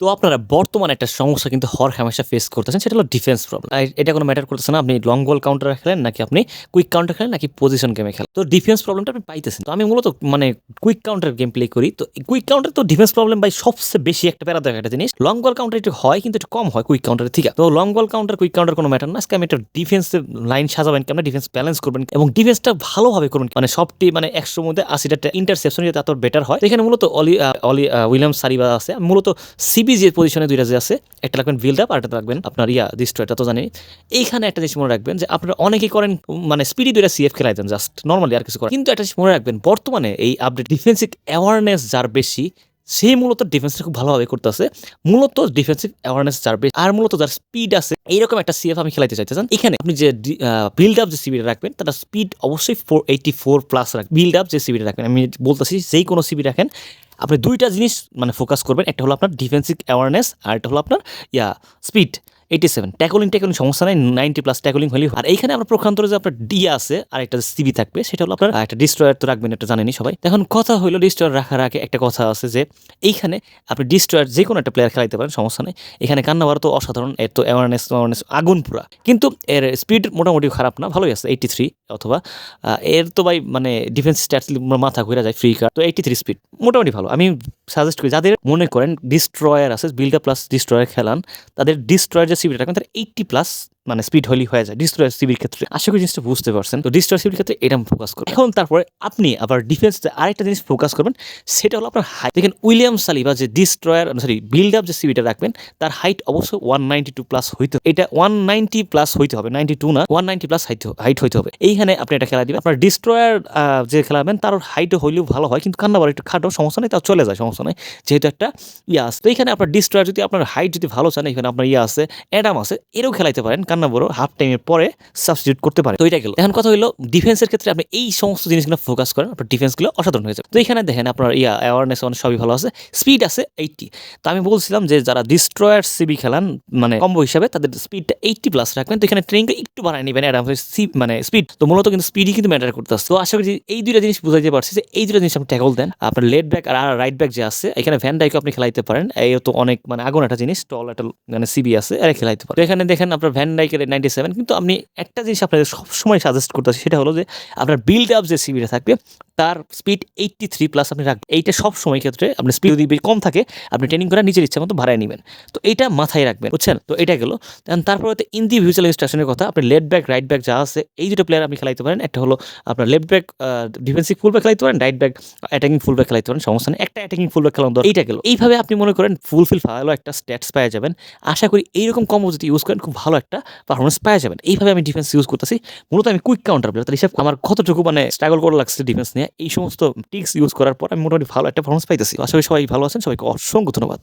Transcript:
তো আপনারা বর্তমানে একটা সমস্যা কিন্তু হর হামেশা ফেস করতেছেন, সেটা হলো ডিফেন্স প্রবলেম এটা কোনো ম্যাটার করতেছে না, আপনি লং বল কাউন্টার খেলেন নাকি আপনি কুইক কাউন্টার খেলেন নাকি পজিশন গেমে খেলেন? তো ডিফেন্স প্রবলেমটা আপনি পাইতেছেন। তো আমি মূলত মানে কুইক কাউন্টার গেম প্লে করি। তো কুইক কাউন্টার তো ডিফেন্স প্রবলেম বাই সবচেয়ে বেশি একটা প্যারা দেখা একটা জিনিস। লং বল কাউন্টার একটু হয়, কিন্তু একটু কম হয় কুইক কাউন্টারের থেকে। তো long ball counter quick counter কোনো ম্যাটার না। আজকে আমি একটা ডিফেন্সের লাইন সাজাবেন, কেমন ডিফেন্স ব্যালেন্স করবেন, এবং ডিফেন্সটা ভালোভাবে করবেন মানে সবটি মানে একশোর মধ্যে আশিটা ইন্টারসেপশন যাতে এত বেটার হয় এখানে মূলত অলি অলি উইলিয়াম সারিবা আছে। মূলত সিবি যে পজিশনে দুইটা যে আছে, একটা রাখবেন বিল্ড আপ আর একটা রাখবেন আপনার ইয়া ডিস্ট্রয়টা তো জানি। এইখানে একটা জিনিস মনে রাখবেন যে আপনারা অনেকেই করেন মানে স্পিডি দুইটা সিএফ খেলাই দেন জাস্ট নর্মালি আর কিছু করেন। কিন্তু একটা জিনিস মনে রাখবেন, বর্তমানে এই আপডেট ডিফেন্সিভ অ্যাওয়ারনেস যার বেশি সেই মূলত ডিফেন্সটা খুব ভালোভাবে করতেছে। মূলত ডিফেন্সিভ অ্যাওয়ারনেস যার বেশি, আর মূলত যার স্পিড আছে, এইরকম একটা সিএফ আমি খেলাইতে চাইতেছেন এখানে আপনি যে বিল্ড আপ যে সিবিটা রাখবেন, তার স্পিড অবশ্যই ফোর এইটি ফোর প্লাস রাখবেন। বিল্ড আপ যে সিবিটা রাখবেন, আমি বলতেছি যেই কোনো সিবি রাখেন আপনি দুইটা জিনিস মানে ফোকাস করবেন। একটা হলো আপনার ডিফেন্সিভ অ্যাওয়ারনেস আর একটা হলো আপনার, yeah speed eighty seven tackling tackling সমস্যা নাই নাইনটি প্লাস ট্যাকলিং হলেই। আর এইখানে আপনার প্রখান্তরে যে আপনার ডি আছে, আর একটা সিবি থাকবে, সেটা হলো আপনার একটা ডিস্ট্রয়ার তো রাখবেন, এটা জানেনি সবাই। এখন কথা হলো ডিস্ট্রয়ার রাখার আগে একটা কথা আছে যে, এইখানে আপনি ডিস্ট্রয়ার যে কোনো একটা প্লেয়ার খেলাইতে পারেন, সমস্যা নেই। এখানে কান্নাবার তো অসাধারণ, এর তো অ্যাওয়ারনেস অ্যাওয়ারনেস আগুন পুরা। কিন্তু এর স্পিড মোটামুটি খারাপ না, ভালোই আছে এইটি থ্রি অথবা এর তো ভাই মানে ডিফেন্স স্ট্যাটস মাথা ঘুরে যায় ফ্রি কার তো এইটি থ্রি স্পিড মোটামুটি ভালো। আমি সাজেস্ট করি, যাদের মনে করেন ডিস্ট্রয়ার আছে বিল্ডার প্লাস ডিস্ট্রয়ার খেলান, তাদের ডিস্ট্রয়ার যে সিভিটা রাখবেন, তার এইটটি প্লাস মানে স্পিড হলেই হয়ে যায়। ডিস্ট্রয়ার সিভির ক্ষেত্রে। আশা করি জিনিসটা বুঝতে পারছেন। তো ডিস্ট্রয়ার সিভির ক্ষেত্রে এটা ফোকাস করবেন এখন তারপরে আপনি আবার ডিফেন্স আরেকটা জিনিস ফোকাস করবেন, সেটা হলো আপনার হাইট দেখেন উইলিয়াম সালিবা যে ডিস্ট্রয়ার সরি বিল্ড আপ যে সিভিটা রাখবেন, তার হাইট অবশ্যই ওয়ান নাইনটি টু প্লাস হইতে হবে। এটা ওয়ান নাইনটি প্লাস হইতে হবে। নাইনটি টু না one ninety plus height height হইতে হবে। এইখানে আপনি এটা খেলা দিবেন। আপনার ডিস্ট্রয়ার যে খেলাবেন, তার হাইটও হইলেও ভালো হয়, কিন্তু কান্না কান্নাবার একটু খাটো, সমস্যা নেই, তাও চলে যায়, সমস্যা নেই। যেহেতু একটা ইয়ে আছে। তো এখানে আপনার ডিস্ট্রয়ার যদি আপনার হাইট যদি ভালো চান এখানে আপনার ইয়ে আছে অ্যাডাম আছে, এরও খেলাইতে পারেন। কান্না বড় হাফ টাইমের পরে সাবস্টিটিউট করতে পারেন তো এটা গেল। এখন কথা হলো ডিফেন্সের ক্ষেত্রে আপনি এই সমস্ত জিনিসগুলো ফোকাস করেন, আপনার ডিফেন্সগুলো অসাধারণ হয়ে যাবে। তো এখানে দেখেন আপনার ইয়া অ্যাওয়ারনেস অনেক সবই ভালো আছে। স্পিড আছে এইটটি তো আমি বলছিলাম যে যারা ডিস্ট্রয়ার সিবি খেলান মানে কম্বো হিসাবে তাদের স্পিডটা এইটটি প্লাস রাখবেন। তো এখানে ট্রেনকে একটু বাড়ায় নেবেন অ্যাডাম মানে স্পিড তো মূলত কিন্তু স্পিডই কিন্তু ম্যাটার করতে আসছে। তো আশা করি এই দুইটা জিনিস বুঝাইতে পারছি যে এই দুইটা জিনিস আপনি ট্যাকল দেন। আপনার লেট ব্যাক আর রাইট ব্যাক যে আছে, এখানে ভ্যান ডাইকে আপনি খেলাইতে পারেন। এই তো অনেক মানে আগুন একটা জিনিস টল একটা মানে সিবি আছে, এরা খেলাইতে পারেন এখানে দেখেন আপনার ভ্যান ডাইকের নাইনটি সেভেন কিন্তু আমি একটা জিনিস আপনাদের সবসময় সাজেস্ট করতে সেটা হলো যে আপনার বিল্ড আপ যে সিবিটা থাকবে তার স্পিড এইটটি থ্রি প্লাস আপনি রাখবেন। এইটা সব সময় ক্ষেত্রে আপনার স্পিড যদি কম থাকে, আপনি ট্রেনিং করে নিজের ইচ্ছা মতো ভাড়ায় নেবেন। তো এইটা মাথায় রাখবেন, বুঝছেন? তো এটা গেলো। তারপরে ইন্ডিভিজুয়াল ইনস্ট্রাকশনের কথা আপনি লেফট ব্যাক রাইট ব্যাক যা আছে, এই দুটো প্লেয়ার আপনি খেলাইতে পারেন। একটা হলো আপনার left back defensive full back খেলাইতে পারেন right back attacking full back খেলাইতে পারেন, সমস্যা নেই। একটা অ্যাটাকিং ফুল ব্যাক খেলানো। এইটা গেলো। এইভাবে আপনি মনে করেন ফুলফিল ভালো একটা স্ট্যাটস পাওয়া যাবেন। আশা করি এইরকম কম্বো যদি ইউজ করেন, খুব ভালো একটা পারফরমেন্স পাওয়া যাবেন। এইভাবে আমি ডিফেন্স ইউজ করতেছি। মূলত আমি কুইক কাউন্টার প্লেয়ার তার হিসাব আমার কতটুকু মানে স্ট্রাগল করা লাগছে ডিফেন্স নিয়ে এই সমস্ত টিক্স ইউজ করার পর আমি মোটামুটি ভালো একটা পারফরমেন্স পাইতেছি। আশা করি সবাই ভালো আছেন। সবাইকে অসংখ্য ধন্যবাদ।